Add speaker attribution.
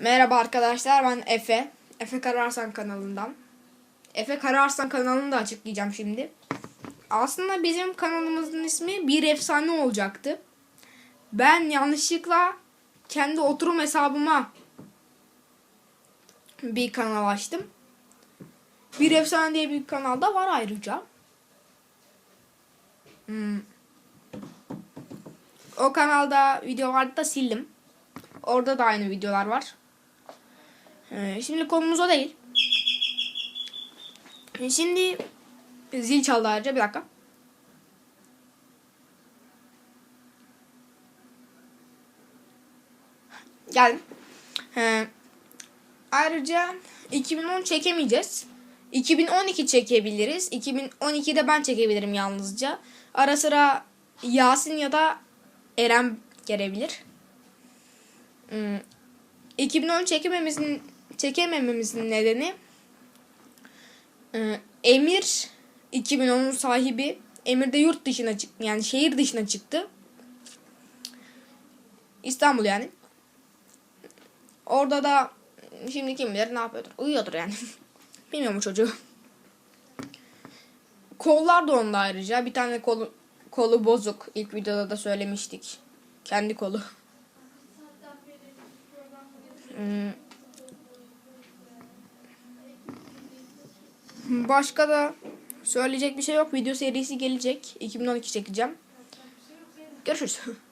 Speaker 1: Merhaba arkadaşlar ben Efe. Efe Kararsan kanalından. Efe Kararsan kanalını da açıklayacağım şimdi. Aslında bizim kanalımızın ismi Bir Efsane olacaktı. Ben yanlışlıkla kendi oturum hesabıma bir kanal açtım. Bir Efsane diye bir kanal da var ayrıca. Hmm. O kanalda videolarda da sildim. Orada da aynı videolar var. Ee, şimdi konumuz o değil. Ee, Şimdi zil çaldı ayrıca bir dakika. Geldim. Ee, ayrıca 2010 çekemeyeceğiz. 2012 çekebiliriz. 2012'de ben çekebilirim yalnızca. Ara sıra Yasin ya da Eren gelebilir. Hmm, 2010 çekemememizin çekemememizin nedeni e, Emir 2010'un sahibi Emir de yurt dışına çıktı yani şehir dışına çıktı. İstanbul yani. Orada da şimdi kim bilir ne yapıyordur. Uyuyordur yani. Bilmiyorum çocuğu. Kollar da onda ayrıca. Bir tane kolu, kolu bozuk. İlk videoda da söylemiştik. Kendi kolu. Başka da söyleyecek bir şey yok. Video serisi gelecek. 2012 çekeceğim. Görüşürüz.